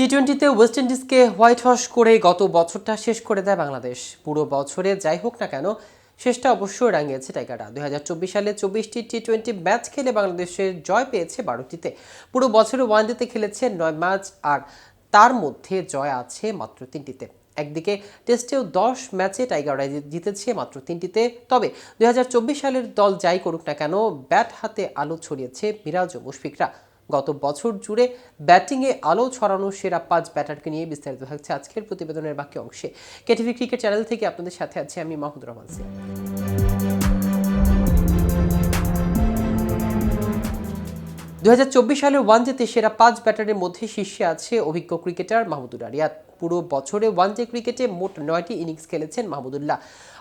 টি টোয়েন্টিতে West ইন্ডিজকে white হস করে গত বছরটা শেষ করে দেয় বাংলাদেশ। পুরো বছরে যাই হোক না কেন, শেষটা অবশ্যই রাঙিয়েছে টাইগাররা। দুই হাজার চব্বিশ সালে চব্বিশটি টি টোয়েন্টি ম্যাচ খেলে বাংলাদেশের জয় পেয়েছে বারোটিতে। পুরো বছরে ওয়ানডেতে খেলেছে নয় ম্যাচ, আর তার মধ্যে জয় আছে মাত্র তিনটিতে। একদিকে টেস্টেও দশ ম্যাচে টাইগাররা জিতেছে মাত্র তিনটিতে। তবে দুই হাজার চব্বিশ সালের দল যাই করুক না কেন, ব্যাট হাতে আলো ছড়িয়েছে মিরাজ ও মুশফিকরা। গত বছর জুড়ে ব্যাটিংয়ে আলো ছড়ানো সেরা পাঁচ ব্যাটারকে নিয়ে বিস্তারিত থাকছে আজকের প্রতিবেদনের বাকি অংশে। কেটিভি ক্রিকেট চ্যানেল থেকে আপনাদের সাথে আছি আমি মাহমুদ রহমান সিয়া। দু সালের ওয়ানডেতে সেরা পাঁচ ব্যাটারের মধ্যে শীর্ষে আছে অভিজ্ঞ ক্রিকেটার মাহমুদুর রিয়াদ পুরো বছরে ওয়ান ওয়ানডে ক্রিকেটে মোট নয়টি ইনিংস খেলেছেন মাহমুদুল্লাহ।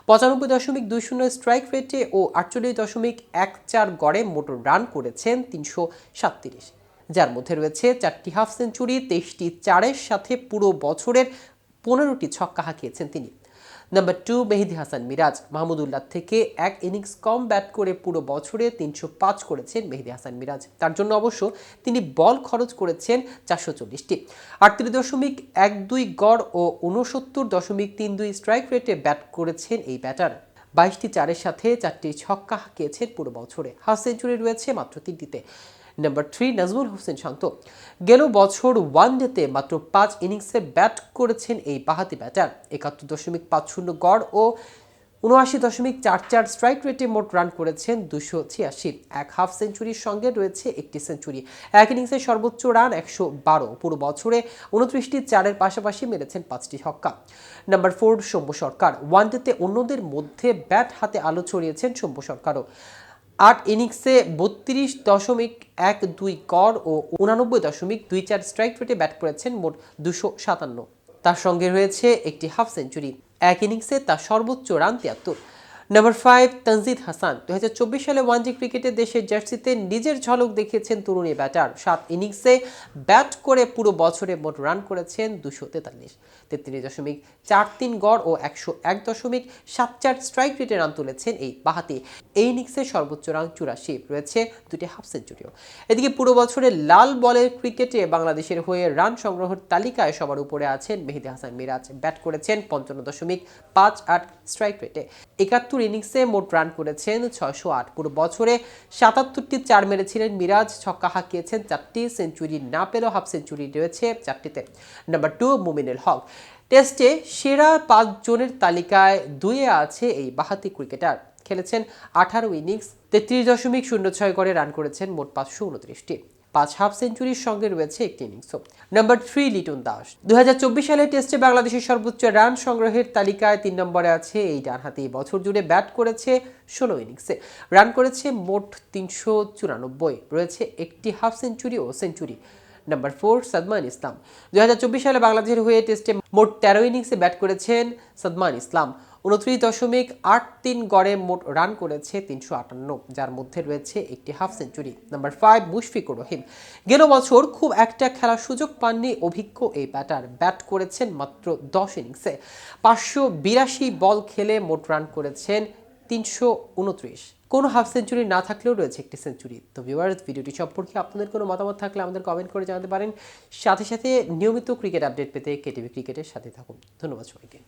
পঁচানব্বই দশমিক দুই শূন্য স্ট্রাইক রেটে ও আটচল্লিশ দশমিক এক চার গড়ে মোট রান করেছেন তিনশো সাতত্রিশ। যার মধ্যে রয়েছে চারটি হাফ সেঞ্চুরি তেইশটি চারের সাথে পুরো বছরের পনেরোটি ছক্কা হাঁকিয়েছেন তিনি। Number two Mehedi Hasan Miraz. Mahmudullah থেকে এক ইনিংস কম ব্যাট করে পুরো বছরে তিনশো পাঁচ করেছেন মেহেদি হাসান মিরাজ। তার জন্য অবশ্য তিনি বল খরচ করেছেন চারশো চল্লিশটি। আটত্রিশ দশমিক এক দুই গড় ও উনসত্তর দশমিক তিন দুই স্ট্রাইক রেটে ব্যাট করেছেন এই ব্যাটার বাইশটি চারের সাথে চারটি ছক্কা হাঁকিয়েছেন পুরো বছরে। হাফ সেঞ্চুরি রয়েছে মাত্র তিনটিতে। Number three Najmul Hossain Shanto. গেল বছর ওয়ান ডেতে মাত্র পাঁচ ইনিংসে ব্যাট করেছেন এই বাহাতি ব্যাটার একাত্তর দশমিক পাঁচ শূন্য গড় ও উনআশি দশমিক চার চার স্ট্রাইক রেটে মোট রান করেছেন দুশো ছিয়াশি। এক হাফ সেঞ্চুরির সঙ্গে রয়েছে একটি সেঞ্চুরি এক ইনিংসে সর্বোচ্চ রান একশো বারো। পুরো বছরে উনত্রিশটি চারের পাশাপাশি মেরেছেন পাঁচটি ছক্কা। Number four Soumya Sarkar. One ওয়ানডেতে অন্যদের মধ্যে ব্যাট হাতে আলো ছড়িয়েছেন সৌম্য সরকারও। আট ইনিংসে বত্রিশ দশমিক এক দুই কর ও উনানব্বই দশমিক দুই চার স্ট্রাইক রেটে ব্যাট করেছেন মোট দুশো সাতান্ন। তার সঙ্গে রয়েছে একটি হাফ সেঞ্চুরি এক ইনিংসে তার সর্বোচ্চ রান তিয়াত্তর। নাম্বার ফাইভ তানজিদ হাসান দু হাজার চব্বিশ সালে ওয়ানডে ক্রিকেটে দেশের জার্সিতে নিজের ঝলক দেখিয়েছেন তরুণী ব্যাটার। সাত ইনিংসে ব্যাট করে পুরো বছরে মোট রান করেছেন দুশো তেতাল্লিশ। তেত্রিশ দশমিক চার তিন গড় ও একশো এক দশমিক সাত চার স্ট্রাইক রেটে রান তুলেছেন এই বাহাতি। এই ইনিংসে সর্বোচ্চ রান চুরাশি রয়েছে দুটি হাফ সেঞ্চুরিও এদিকে পুরো বছরে লাল বলের ক্রিকেটে বাংলাদেশের হয়ে রান সংগ্রহের তালিকায় সবার উপরে আছেন মেহেদি হাসান মিরাজ। ব্যাট করেছেন পঞ্চান্ন দশমিক পাঁচ আট স্ট্রাইক রেটে একাত্তর ইনিংসে মোট রান করেছেন ছয়শো আট। পুরো বছরে সাতাত্তরটি চার মেরেছিলেন মিরাজ, ছক্কা হাঁকিয়েছেন চারটি, সেঞ্চুরি না পেলেও হাফ সেঞ্চুরি রয়েছে চারটিতে। Number two, Mominul Haque. টেস্টে সেরা পাঁচ জনের তালিকায় দুইয়ে আছে এই বাহাতি ক্রিকেটার। খেলেছেন আঠারো ইনিংস, তেত্রিশ দশমিক শূন্য ছয় করে রান করেছেন মোট পাঁচশো উনত্রিশটি। পাঁচ হাফ সেঞ্চুরির সঙ্গে রয়েছে একটি ইনিংসও নাম্বার থ্রি লিটন দাস। দু সালে টেস্টে বাংলাদেশের সর্বোচ্চ রান সংগ্রহের তালিকায় তিন নম্বরে আছে এই ডানহাতি। বছর জুড়ে ব্যাট করেছে ষোলো ইনিংসে রান করেছে মোট তিনশো চুরানব্বই। রয়েছে একটি হাফ সেঞ্চুরি ও century number four Shadman Islam. দুই হাজার চব্বিশ সালে বাংলাদেশের হয়ে টেস্টে মোট তেরো ইনিংসে ব্যাট করেছেন সাদমান ইসলাম। উনত্রিশ দশমিক আট তিন গড়ে মোট রান করেছে তিনশো আটান্ন, যার মধ্যে রয়েছে একটি half century. Number five Mushfiqur Rahim. গেল বছর খুব একটা খেলার সুযোগ পাননি অভিজ্ঞ এই ব্যাটার ব্যাট করেছেন মাত্র দশ ইনিংসে পাঁচশো বিরাশি বল খেলে মোট রান করেছেন তিনশো উনত্রিশ। কোনো হাফ সেঞ্চুরি না থাকলেও রয়েছে একটি সেঞ্চুরি। তো ভিউয়ার্স ভিডিওটি সম্পর্কে আপনাদের কোনো মতামত থাকলে আমাদের কমেন্ট করে জানাতে পারেন। সাথে সাথে নিয়মিত ক্রিকেট আপডেট পেতে কেটিভি ক্রিকেটের সাথে থাকুন। ধন্যবাদ সবাইকে।